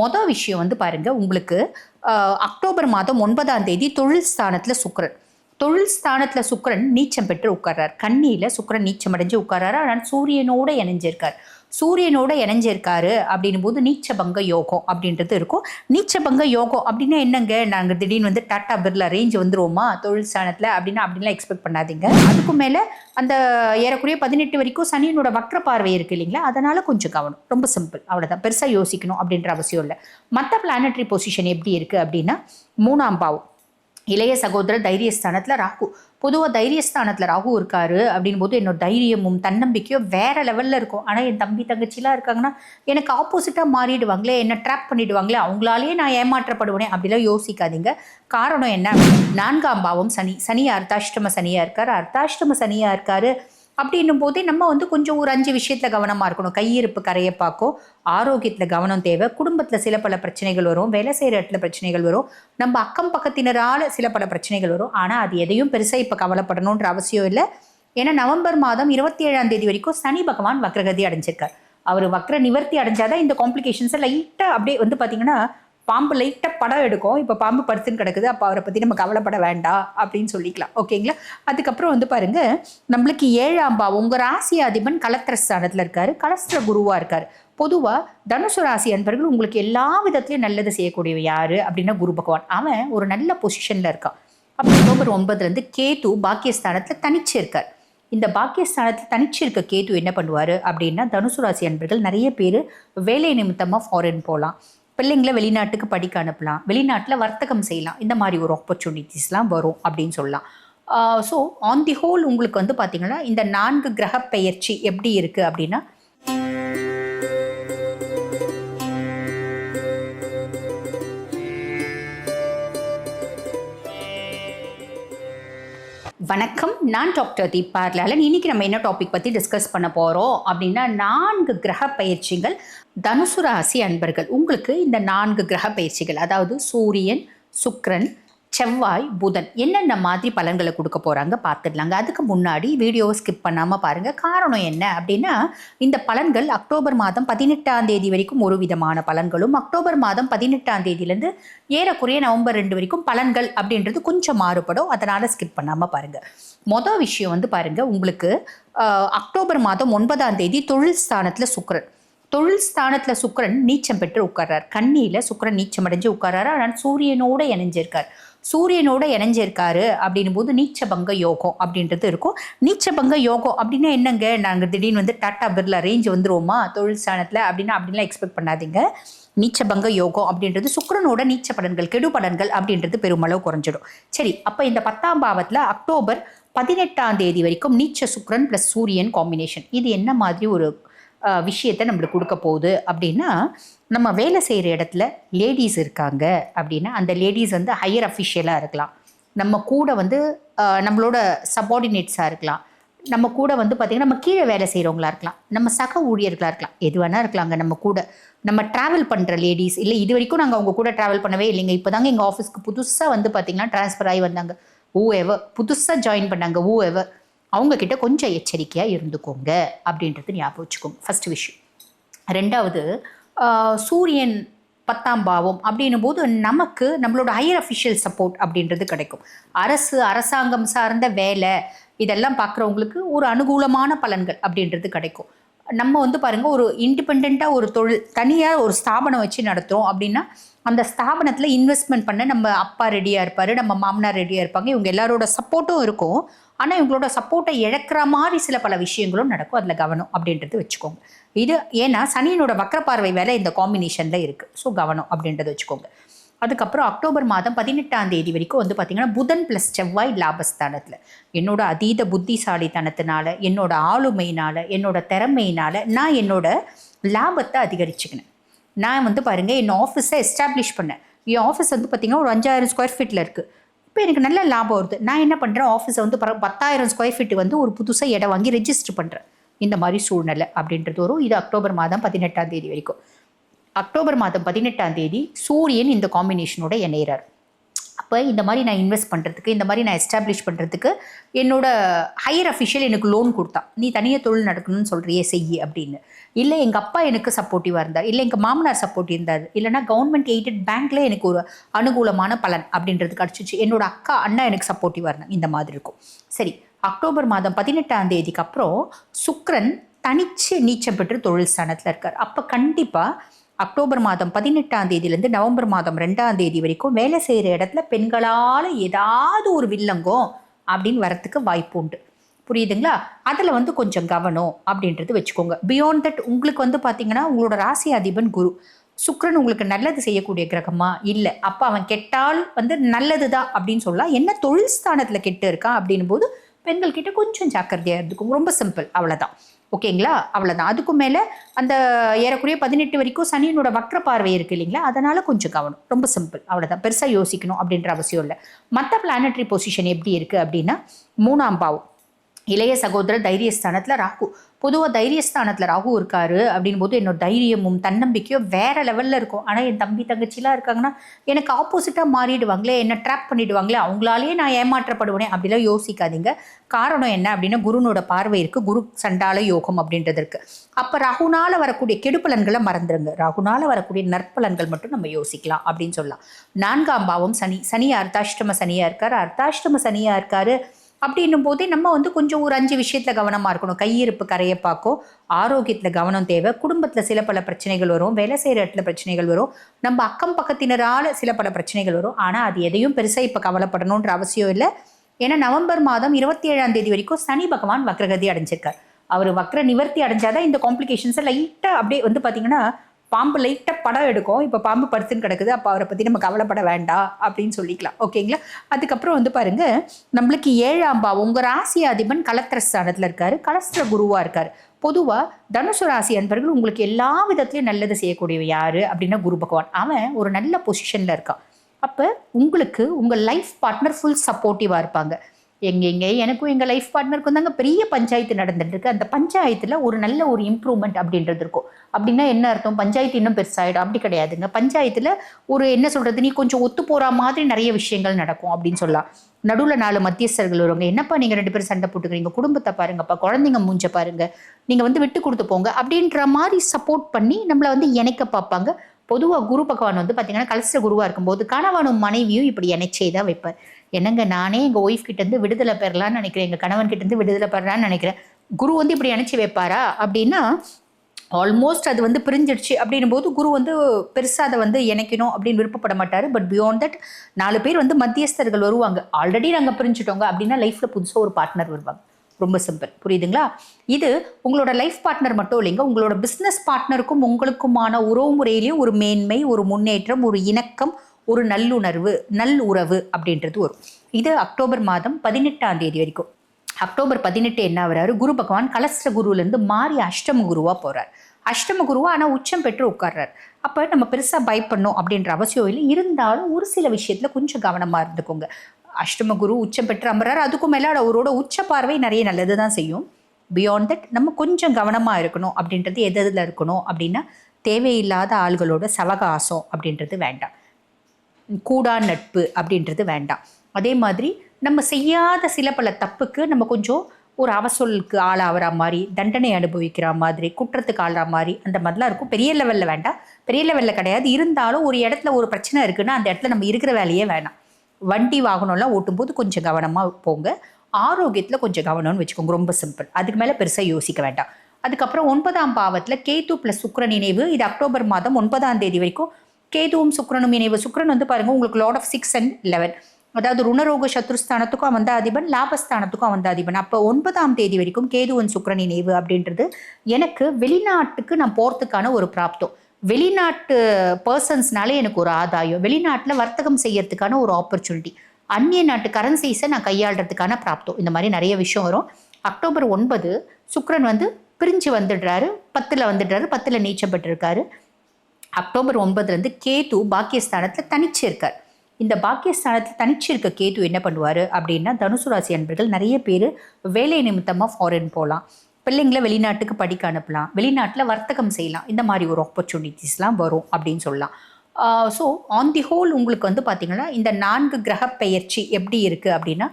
மொதல் விஷயம் வந்து பாருங்க உங்களுக்கு அக்டோபர் மாதம் ஒன்பதாம் தேதி தொழில் ஸ்தானத்தில் சுக்கிரன். தொழில் ஸ்தானத்தில் சுக்கிரன் நீச்சம் பெற்று உட்கார்றார். கண்ணியில் சுக்கிரன் நீச்சம் அடைஞ்சு உட்கார்றாரு. ஆனால் சூரியனோட இணைஞ்சிருக்கார். சூரியனோட இணைஞ்சிருக்காரு அப்படின்னும் போது நீச்சபங்க யோகம் அப்படின்றது இருக்கும். நீச்சபங்க யோகம் அப்படின்னா என்னங்க? நாங்கள் திடீர்னு வந்து டாட்டா பிர்லா ரேஞ்ச் வந்துருவோமா? தொழில் ஸ்தானத்தில் அப்படின்னா அப்படின்லாம் எக்ஸ்பெக்ட் பண்ணாதீங்க. அதுக்கு மேலே அந்த ஏறக்குறைய பதினெட்டு வரைக்கும் சனியனோட வக்ர பார்வை இருக்கு இல்லைங்களா? அதனால கொஞ்சம் கவனம். ரொம்ப சிம்பிள் அவ்வளோதான் பெருசாக யோசிக்கணும் அப்படின்ற அவசியம் இல்லை. மற்ற பிளானட்ரி பொசிஷன் எப்படி இருக்குது அப்படின்னா மூணாம் பாவம். இளைய சகோதரர் தைரியஸ்தானத்தில் ராகு. பொதுவாக தைரியஸ்தானத்தில் ராகு இருக்காரு அப்படின் போது என்னோட தைரியமும் தன்னம்பிக்கையும் வேற லெவலில் இருக்கும். ஆனால் என் தம்பி தங்கச்சிலாம் இருக்காங்கன்னா எனக்கு ஆப்போசிட்டாக மாறிடுவாங்களே என்ன ட்ராப் பண்ணிடுவாங்களே அவங்களாலேயே நான் ஏமாற்றப்படுவேனே அப்படிலாம் யோசிக்காதீங்க. காரணம் என்ன? நான்காம் பாவம் சனி. சனி அர்த்தாஷ்டம சனியாக இருக்கார். அர்த்தாஷ்டம சனியாக இருக்காரு. அப்படின்னும் போதே நம்ம வந்து கொஞ்சம் ஒரு அஞ்சு விஷயத்தில் கவனமாக இருக்கணும். கையிருப்பு கரையை பார்க்கும் ஆரோக்கியத்தில் கவனம் தேவை. குடும்பத்தில் சில பல பிரச்சனைகள் வரும். வேலை செய்கிற இடத்துல பிரச்சனைகள் வரும். நம்ம அக்கம் பக்கத்தினரால் சில பல பிரச்சனைகள் வரும். ஆனால் அது எதையும் பெருசாக இப்போ கவலைப்படணுன்ற அவசியம் இல்லை. ஏன்னா நவம்பர் மாதம் இருபத்தி ஏழாம் தேதி வரைக்கும் சனி பகவான் வக்ரகதி அடைஞ்சிருக்கார். அவர் வக்ர நிவர்த்தி அடைஞ்சாதான் இந்த காம்ப்ளிகேஷன்ஸை லைட்டாக அப்படியே வந்து பார்த்தீங்கன்னா பாம்பு லைட்டாக படம் எடுக்கும். இப்போ பாம்பு படுத்துன்னு கிடக்குது. அப்போ அவரை பற்றி நம்ம கவலைப்பட வேண்டாம் அப்படின்னு சொல்லிக்கலாம். ஓகேங்களா அதுக்கப்புறம் வந்து பாருங்க நம்மளுக்கு ஏழாம் பாவம். உங்கள் ராசி அதிபன் கலத்திர ஸ்தானத்தில் இருக்கார். கலஸ்திர குருவாக இருக்கார். பொதுவாக தனுசு ராசி அன்பர்கள் உங்களுக்கு எல்லா விதத்துலையும் நல்லது செய்யக்கூடியவ யார் அப்படின்னா குரு பகவான். அவன் ஒரு நல்ல பொசிஷனில் இருக்கான். அப்போ நவம்பர் ஒன்பதுலேருந்து கேது பாக்கியஸ்தானத்தில் தனிச்சு இருக்கார். இந்த பாக்கியஸ்தானத்தில் தனிச்சு இருக்க கேது என்ன பண்ணுவார் அப்படின்னா தனுசு ராசி அன்பர்கள் நிறைய பேர் வேலை நிமித்தமாக ஃபாரின் போகலாம் பிள்ளைங்களை வெளிநாட்டுக்கு படிக்க அனுப்பலாம். வெளிநாட்டில் வர்த்தகம் செய்யலாம். இந்த மாதிரி ஒரு ஆப்பர்ச்சுனிட்டிஸ்லாம் வரும் அப்படின்னு சொல்லலாம். ஸோ ஆன் தி ஹோல் உங்களுக்கு வந்து பார்த்திங்கன்னா இந்த நான்கு கிரக பெயர்ச்சி எப்படி இருக்குது அப்படின்னா வணக்கம். நான் டாக்டர் தீபார்லாலன் லாலன் இன்னைக்கு நம்ம என்ன டாபிக் பற்றி டிஸ்கஸ் பண்ண போகிறோம் அப்படின்னா நான்கு கிரக பயிற்சிகள் தனுசு ராசி அன்பர்கள். உங்களுக்கு இந்த நான்கு கிரக பயிற்சிகள் அதாவது சூரியன் சுக்ரன் செவ்வாய் புதன் என்னென்ன மாதிரி பலன்களை கொடுக்க போகிறாங்க பார்த்துடலாங்க. அதுக்கு முன்னாடி வீடியோவை ஸ்கிப் பண்ணாமல் பாருங்கள் காரணம் என்ன அப்படின்னா இந்த பலன்கள் அக்டோபர் மாதம் பதினெட்டாம் தேதி வரைக்கும் ஒரு விதமான பலன்களும் அக்டோபர் மாதம் பதினெட்டாம் தேதியிலேருந்து ஏறக்குறைய நவம்பர் ரெண்டு வரைக்கும் பலன்கள் அப்படின்றது கொஞ்சம் மாறுபடும். அதனால் ஸ்கிப் பண்ணாமல் பாருங்கள் மொதல் விஷயம் வந்து பாருங்கள் உங்களுக்கு அக்டோபர் மாதம் ஒன்பதாம் தேதி தொழில் ஸ்தானத்தில் சுக்கரன். தொழில் ஸ்தானத்தில் சுக்கரன் நீச்சம் பெற்று உட்கார்றார். கண்ணியில் சுக்கிரன் நீச்சம் அடைஞ்சு உட்கார்றாரு. ஆனால் சூரியனோட இணைஞ்சிருக்கார். சூரியனோட இணைஞ்சிருக்காரு அப்படின்னும் போது நீச்சபங்க யோகம் அப்படின்றது இருக்கும். நீச்சபங்க யோகம் அப்படின்னா என்னங்க? நாங்கள் திடீர்னு வந்து டாட்டா பிர்லா ரேஞ்ச் வந்துருவோமா? தொழில் ஸ்தானத்தில் அப்படின்னா அப்படின்லாம் எக்ஸ்பெக்ட் பண்ணாதீங்க. நீச்சபங்க யோகம் அப்படின்றது சுக்கரனோட நீச்ச பலன்கள் கெடு பலன்கள் அப்படின்றது பெருமளவு குறைஞ்சிடும். சரி அப்போ இந்த பத்தாம் பாவத்தில் அக்டோபர் பதினெட்டாம் தேதி வரைக்கும் நீச்ச சுக்கரன் ப்ளஸ் சூரியன் காம்பினேஷன் இது என்ன மாதிரி ஒரு விஷயத்தை நம்மளுக்கு கொடுக்க போகுது. அப்படின்னா நம்ம வேலை செய்கிற இடத்துல லேடிஸ் இருக்காங்க அப்படின்னா அந்த லேடிஸ் வந்து ஹையர் அஃபிஷியலாக இருக்கலாம். நம்ம கூட வந்து நம்மளோட சப்பார்டினேட்ஸாக இருக்கலாம். நம்ம கூட வந்து பார்த்திங்கன்னா நம்ம கீழே வேலை செய்கிறவங்களா இருக்கலாம். நம்ம சக ஊழியர்களாக இருக்கலாம். எது வேணால் இருக்கலாங்க நம்ம கூட. நம்ம ட்ராவல் பண்ணுற லேடிஸ் இல்லை இது வரைக்கும் நாங்கள் அவங்க கூட ட்ராவல் பண்ணவே இல்லைங்க. இப்போ தாங்க எங்கள் ஆஃபீஸ்க்கு புதுசாக வந்து பார்த்திங்கன்னா ட்ரான்ஸ்ஃபர் ஆகி வந்தாங்க. ஊ எவர் புதுசாக ஜாயின் பண்ணாங்க ஊ எவர் அவங்கக்கிட்ட கொஞ்சம் எச்சரிக்கையாக இருந்துக்கோங்க அப்படின்றது ஞாபகம் வச்சுக்கோங்க. ஃபர்ஸ்ட் விஷயம். ரெண்டாவது சூரியன் பத்தாம் பாவம் அப்படின்னும் போது நமக்கு நம்மளோட ஹையர் அஃபிஷியல் சப்போர்ட் அப்படின்றது கிடைக்கும். அரசு அரசாங்கம் சார்ந்த வேலை இதெல்லாம் பார்க்குறவங்களுக்கு ஒரு அனுகூலமான பலன்கள் அப்படின்றது கிடைக்கும். நம்ம வந்து பாருங்க ஒரு இண்டிபெண்ட்டாக ஒரு தொழில் தனியாக ஒரு ஸ்தாபனம் வச்சு நடத்துகிறோம் அப்படின்னா அந்த ஸ்தாபனத்தில் இன்வெஸ்ட்மெண்ட் பண்ண நம்ம அப்பா ரெடியாக இருப்பார் நம்ம மாமனார் ரெடியாக இருப்பாங்க. இவங்க எல்லாரோட சப்போர்ட்டும் இருக்கும். ஆனால் இவங்களோட சப்போர்ட்டை இழக்கிற மாதிரி சில பல விஷயங்களும் நடக்கும். அதில் கவனம் அப்படின்றது வச்சுக்கோங்க. இது ஏன்னா சனியனோட வக்கரப்பார்வை வேலை இந்த காம்பினேஷனில் இருக்குது ஸோ கவனம் அப்படின்றத வச்சுக்கோங்க. அதுக்கப்புறம் அக்டோபர் மாதம் பதினெட்டாம் தேதி வரைக்கும் வந்து பார்த்திங்கன்னா புதன் ப்ளஸ் செவ்வாய் லாபஸ்தானத்தில். என்னோட அதீத புத்திசாலித்தனத்தினால என்னோட ஆளுமையினால என்னோட திறமையினால நான் என்னோட லாபத்தை அதிகரிச்சுக்கினேன். நான் வந்து பாருங்கள் என் ஆஃபீஸை எஸ்டாப்ளிஷ் பண்ணேன். என் ஆஃபீஸ் வந்து பார்த்திங்கன்னா ஒரு அஞ்சாயிரம் ஸ்கொயர் ஃபீட்டில் இருக்குது இப்போ எனக்கு நல்ல லாபம் வருது. நான் என்ன பண்ணுறேன் ஆஃபீஸை வந்து பத்தாயிரம் ஸ்கொயர் ஃபீட் வந்து ஒரு புதுசாக இடம் வாங்கி ரெஜிஸ்டர் பண்ணுறேன் இந்த மாதிரி சூழ்நிலை அப்படின்றது வரும். இது அக்டோபர் மாதம் பதினெட்டாம் தேதி வரைக்கும். அக்டோபர் மாதம் பதினெட்டாம் தேதி சூரியன் இந்த காம்பினேஷனோட இணையிறார். அப்போ இந்த மாதிரி நான் இன்வெஸ்ட் பண்ணுறதுக்கு இந்த மாதிரி நான் எஸ்டாப்ளிஷ் பண்ணுறதுக்கு என்னோட ஹையர் அஃபிஷியல் எனக்கு லோன் கொடுத்தா நீ தனியாக தொழில் நடக்கணும்னு சொல்கிறியே செய் அப்படின்னு. இல்லை எங்கள் அப்பா எனக்கு சப்போர்ட்டிவாக இருந்தார். இல்லை எங்கள் மாமனார் சப்போர்ட் இருந்தார். இல்லைனா கவர்மெண்ட் எய்டட் பேங்க்கில் எனக்கு ஒரு அனுகூலமான பலன் அப்படின்றது கிடச்சிச்சு. என்னோட அக்கா அண்ணா எனக்கு சப்போர்ட்டிவாக இருந்தாங்க. இந்த மாதிரி இருக்கும். சரி அக்டோபர் மாதம் பதினெட்டாம் தேதிக்கு அப்புறம் சுக்ரன் தனிச்சு நீச்சம் பெற்று தொழில் ஸ்தானத்தில் இருக்கார். அப்போ கண்டிப்பாக அக்டோபர் மாதம் பதினெட்டாம் தேதியிலேருந்து நவம்பர் மாதம் ரெண்டாம் தேதி வரைக்கும் வேலை செய்கிற இடத்துல பெண்களால் ஏதாவது ஒரு வில்லங்கம் அப்படின்னு வரத்துக்கு வாய்ப்பு உண்டு. புரியுதுங்களா? அதில் வந்து கொஞ்சம் கவனம் அப்படின்றது வச்சுக்கோங்க. பியாண்ட் தட் உங்களுக்கு வந்து பார்த்தீங்கன்னா உங்களோட ராசி அதிபன் குரு. சுக்ரன் உங்களுக்கு நல்லது செய்யக்கூடிய கிரகமா? இல்லை. அப்போ அவன் கெட்டால் வந்து நல்லது தான் அப்படின்னு சொல்லலாம் என்ன தொழில் ஸ்தானத்தில் கெட்டு இருக்கான் அப்படின்னும் போது பெண்கள் கிட்ட கொஞ்சம் ஜாக்கிரதையாக இருந்துக்கும் ரொம்ப சிம்பிள் அவ்வளோதான் ஓகேங்களா? அவ்வளோதான் அதுக்கும் மேலே அந்த ஏறக்குறைய பதினெட்டு வரைக்கும் சனியினோட வக்ர பார்வை இருக்குது இல்லைங்களா? அதனால் கொஞ்சம் கவனம். ரொம்ப சிம்பிள் அவ்வளோதான் பெருசாக யோசிக்கணும் அப்படின்ற அவசியம் இல்லை. மற்ற பிளானட்ரி பொசிஷன் எப்படி இருக்குது அப்படின்னா மூணாம் பாவம். இளைய சகோதர தைரியஸ்தானத்தில் ராகு. பொதுவாக தைரியஸ்தானத்தில் ராகு இருக்காரு அப்படின் போது என்னோட தைரியமும் தன்னம்பிக்கையும் வேற லெவலில் இருக்கும். ஆனால் என் தம்பி தங்கச்சிலாம் இருக்காங்கன்னா எனக்கு ஆப்போசிட்டாக மாறிடுவாங்களே என்ன ட்ராப் பண்ணிடுவாங்களே அவங்களாலேயே நான் ஏமாற்றப்படுவேனே அப்படிலாம் யோசிக்காதீங்க. காரணம் என்ன அப்படின்னா குருனோட பார்வை இருக்குது குரு சண்டால யோகம் அப்படின்றது இருக்குது அப்போ ரகுனால் வரக்கூடிய கெடுபலன்களை மறந்துடுங்க ரகுனால் வரக்கூடிய நற்பலன்கள் மட்டும் நம்ம யோசிக்கலாம் அப்படின்னு சொல்லலாம். நான்காம் பாவம் சனி. சனி அர்த்தாஷ்டம சனியாக இருக்கார். அர்த்தாஷ்டம சனியாக இருக்காரு. அப்படின்னும் போதே நம்ம வந்து கொஞ்சம் ஒரு அஞ்சு விஷயத்தில் கவனமாக இருக்கணும். கையிருப்பு கரையை பார்க்கும் ஆரோக்கியத்தில் கவனம் தேவை. குடும்பத்தில் சில பல பிரச்சனைகள் வரும். வேலை செய்கிற இடத்துல பிரச்சனைகள் வரும். நம்ம அக்கம் பக்கத்தினரால் சில பல பிரச்சனைகள் வரும். ஆனால் அது எதையும் பெருசாக இப்போ கவலைப்படணுன்ற அவசியம் இல்லை. ஏன்னா நவம்பர் மாதம் இருபத்தி ஏழாம் தேதி வரைக்கும் சனி பகவான் வக்ரகதி அடைஞ்சிருக்கார். அவர் வக்ர நிவர்த்தி அடைஞ்சாதான் இந்த காம்ப்ளிகேஷன்ஸை லைட்டாக அப்படியே வந்து பார்த்தீங்கன்னா பாம்பு லைட்டாக படம் எடுக்கும். இப்போ பாம்பு படுத்துன்னு கிடக்குது. அப்போ அவரை பற்றி நம்ம கவலைப்பட வேண்டாம் அப்படின்னு சொல்லிக்கலாம். ஓகேங்களா அதுக்கப்புறம் வந்து பாருங்க நம்மளுக்கு ஏழாம் பாவம். உங்கள் ராசி அதிபன் கலத்திர ஸ்தானத்தில் இருக்காரு. கலஸ்திர குருவாக இருக்காரு. பொதுவாக தனுசு ராசி அன்பர்கள் உங்களுக்கு எல்லா விதத்துலையும் நல்லது செய்யக்கூடிய யாரு அப்படின்னா குரு பகவான். அவன் ஒரு நல்ல பொசிஷனில் இருக்கான். அப்போ உங்களுக்கு உங்கள் லைஃப் பார்ட்னர் ஃபுல் சப்போர்ட்டிவாக இருப்பாங்க. எங்கெங்கே எனக்கும் எங்கள் லைஃப் பார்ட்னருக்கும் தாங்க பெரிய பஞ்சாயத்து நடந்துட்டு இருக்கு அந்த பஞ்சாயத்தில் ஒரு நல்ல ஒரு இம்ப்ரூவ்மெண்ட் அப்படின்றது இருக்கும். அப்படின்னா என்ன அர்த்தம்? பஞ்சாயத்து இன்னும் பெருசாயிடும். அப்படி கிடையாதுங்க. பஞ்சாயத்தில் ஒரு என்ன சொல்கிறது நீ கொஞ்சம் ஒத்து போகிற மாதிரி நிறைய விஷயங்கள் நடக்கும் அப்படின்னு சொல்லலாம். நடுவில் நாலு மத்தியஸ்தர்கள் வருவாங்க. என்னப்பா நீங்கள் ரெண்டு பேரும் சண்டை போட்டுக்கிறீங்க? குடும்பத்தை பாருங்கப்பா. குழந்தைங்க மூஞ்ச பாருங்க. நீங்கள் வந்து விட்டு கொடுத்து போங்க. அப்படின்ற மாதிரி சப்போர்ட் பண்ணி நம்மளை வந்து இணைக்க பார்ப்பாங்க. பொதுவாக குரு பகவான் வந்து பார்த்தீங்கன்னா கலச குருவாக இருக்கும்போது கணவனும் மனைவியும் இப்படி இணைச்சே தான் வைப்பார். என்னங்க நானே எங்கள் ஒய்ஃப் கிட்டேருந்து விடுதலை பெறலான்னு நினைக்கிறேன் எங்கள் கணவன் கிட்டேருந்து விடுதலை பெறலான்னு நினைக்கிறேன். குரு வந்து இப்படி இணைச்சி வைப்பாரா? அப்படின்னா ஆல்மோஸ்ட் அது வந்து பிரிஞ்சிடுச்சு அப்படின்னும் போது குரு வந்து பெருசாக அதை வந்து இணைக்கணும் அப்படின்னு விருப்பப்பட மாட்டார். பட் பியாண்ட் தட் நாலு பேர் வந்து மத்தியஸ்தர்கள் வருவாங்க. ஆல்ரெடி நாங்கள் பிரிஞ்சுட்டோங்க அப்படின்னா லைஃப்பில் புதுசாக ஒரு பார்ட்னர் வருவாங்க. ரொம்ப சிம்பிள் புரியுதுங்களா? இது உங்களோட லைஃப் பார்ட்னர் மட்டும் இல்லைங்க உங்களோட பிஸ்னஸ் பார்ட்னருக்கும் உங்களுக்குமான உறவு முறையிலேயும் ஒரு மேன்மை ஒரு முன்னேற்றம் ஒரு இணக்கம் ஒரு நல்லுணர்வு நல் உறவு அப்படின்றது வரும். இது அக்டோபர் மாதம் பதினெட்டாம் தேதி வரைக்கும். அக்டோபர் பதினெட்டு என்ன வராரு குரு பகவான் கலஸ்ர குருவிலேருந்து மாறி அஷ்டம குருவாக போகிறார் அஷ்டம குருவா ஆனால் உச்சம் பெற்று உட்கார்றார். அப்போ நம்ம பெருசாக பயப்படணும் அப்படின்ற அவசியம் இல்லை. இருந்தாலும் ஒரு சில விஷயத்தில் கொஞ்சம் கவனமாக இருந்துக்கோங்க. அஷ்டம குரு உச்சம் பெற்று அமர்றாரு. அதுக்கும் மேலே அவரோட உச்ச பார்வை நிறைய நல்லது தான் செய்யும். பியாண்ட் தட் நம்ம கொஞ்சம் கவனமாக இருக்கணும் அப்படின்றது எது எதில் இருக்கணும் அப்படின்னா தேவையில்லாத ஆள்களோட சவகாசம் அப்படின்றது வேண்டாம். கூடா நட்பு அப்படின்றது வேண்டாம். அதே மாதிரி நம்ம செய்யாத சில பல தப்புக்கு நம்ம கொஞ்சம் ஒரு அவசொலுக்கு ஆளாகிற மாதிரி தண்டனை அனுபவிக்கிற மாதிரி குற்றத்துக்கு ஆளாகிற மாதிரி அந்த மாதிரிலாம் இருக்கும். பெரிய லெவலில் வேண்டாம். பெரிய லெவலில் கிடையாது. இருந்தாலும் ஒரு இடத்துல ஒரு பிரச்சனை இருக்குன்னா அந்த இடத்துல நம்ம இருக்கிற வேலையே வேணாம். வண்டி வாகனம்லாம் ஓட்டும்போது கொஞ்சம் கவனமாக போங்க. ஆரோக்கியத்தில் கொஞ்சம் கவனம்னு வச்சுக்கோங்க ரொம்ப சிம்பிள். அதுக்கு மேலே பெருசாக யோசிக்க வேண்டாம். அதுக்கப்புறம் ஒன்பதாம் பாவத்தில் கேது ப்ளஸ் சுக்கர நினைவு இது அக்டோபர் மாதம் ஒன்பதாம் தேதி வரைக்கும் கேதுவும் சுக்கரனும் இணைவு. சுக்கரன் வந்து பாருங்கள் உங்களுக்கு lord of six and eleven அதாவது ருணரோக சத்ருஸ்தானத்துக்கும் அவன் தான் அதிபன் லாபஸ்தானத்துக்கும் அவன் தான் அதிபன். அப்போ ஒன்பதாம் தேதி வரைக்கும் கேதுவன் சுக்கரன் இணைவு அப்படின்றது எனக்கு வெளிநாட்டுக்கு நான் போகிறதுக்கான ஒரு பிராப்தம். வெளிநாட்டு பர்சன்ஸ்னாலே எனக்கு ஒரு ஆதாயம். வெளிநாட்டில் வர்த்தகம் செய்யறதுக்கான ஒரு ஆப்பர்ச்சுனிட்டி அந்நிய நாட்டு கரன்சிஸை நான் கையாளுறதுக்கான பிராப்தம். இந்த மாதிரி நிறைய விஷயம் வரும். அக்டோபர் ஒன்பது சுக்ரன் வந்து பிரிஞ்சு வந்துடுறாரு. பத்தில் வந்துடுறாரு. பத்தில் நீச்சம் பெற்றிருக்காரு அக்டோபர் ஒன்பதுலேருந்து கேது பாக்கியஸ்தானத்தில் தனிச்சு இருக்கார் இந்த பாக்கியஸ்தானத்தில் தனிச்சு இருக்க கேது என்ன பண்ணுவார் அப்படின்னா தனுசு ராசி அன்பர்கள் நிறைய பேர் வேலை நிமித்தமாக ஃபாரின் போகலாம் பிள்ளைங்களை வெளிநாட்டுக்கு படிக்க அனுப்பலாம். வெளிநாட்டில் வர்த்தகம் செய்யலாம். இந்த மாதிரி ஒரு ஆப்பர்ச்சுனிட்டிஸ்லாம் வரும் அப்படின்னு சொல்லலாம். ஸோ ஆன் தி ஹோல் உங்களுக்கு வந்து பார்த்திங்கன்னா இந்த நான்கு கிரக பெயர்ச்சி எப்படி இருக்குது அப்படின்னா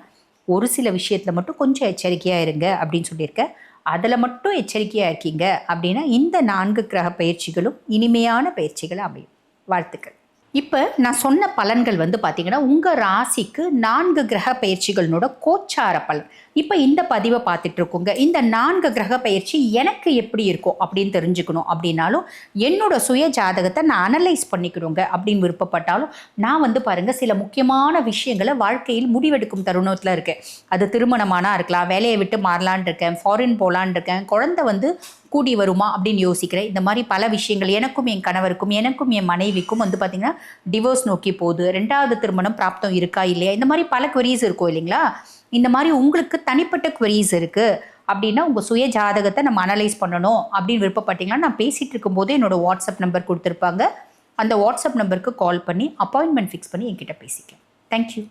ஒரு சில விஷயத்தில் மட்டும் கொஞ்சம் எச்சரிக்கையாக இருங்க அப்படின்னு சொல்லியிருக்கேன். அதில் மட்டும் எச்சரிக்கையாக இருக்கீங்க அப்படின்னா இந்த நான்கு கிரக பயிற்சிகளும் இனிமையான பயிற்சிகள் அமையும். வாழ்த்துக்கள். இப்போ நான் சொன்ன பலன்கள் வந்து பார்த்திங்கன்னா உங்கள் ராசிக்கு நான்கு கிரக பயிற்சிகளோட கோச்சார பலன். இப்போ இந்த பதிவை பார்த்துட்டு இருக்கோங்க இந்த நான்கு கிரக பயிற்சி எனக்கு எப்படி இருக்கும் அப்படின்னு தெரிஞ்சுக்கணும் அப்படின்னாலும் என்னோட சுய ஜாதகத்தை நான் அனலைஸ் பண்ணிக்கணுங்க அப்படின்னு விருப்பப்பட்டாலும் நான் வந்து பாருங்கள் சில முக்கியமான விஷயங்களை வாழ்க்கையில் முடிவெடுக்கும் தருணத்தில் இருக்கேன். அது திருமணமானா இருக்கலாம் வேலையை விட்டு மாறலான் இருக்கேன் ஃபாரின் போகலான் இருக்கேன் குழந்தை வந்து கூடி வருமா அப்படின்னு யோசிக்கிறேன். இந்த மாதிரி பல விஷயங்கள் எனக்கும் என் கணவருக்கும் எனக்கும் என் மனைவிக்கும் வந்து பார்த்திங்கன்னா டிவோர்ஸ் நோக்கி போகுது. ரெண்டாவது திருமணம் பிராப்தம் இருக்கா இல்லையா? இந்த மாதிரி பல குவரீஸ் இருக்கும் இல்லைங்களா? இந்த மாதிரி உங்களுக்கு தனிப்பட்ட queries இருக்குது அப்படின்னா உங்கள் சுய ஜாதகத்தை நம்ம அனலைஸ் பண்ணணும் அப்படின்னு விருப்பப்பட்டீங்கன்னா நான் பேசிகிட்டு இருக்கும்போது என்னோட வாட்ஸ்அப் நம்பர் கொடுத்துருப்பாங்க. அந்த வாட்ஸ்அப் நம்பருக்கு கால் பண்ணி அப்பாயின்மெண்ட் ஃபிக்ஸ் பண்ணி என்கிட்ட பேசிக்கலாம் தேங்க்யூ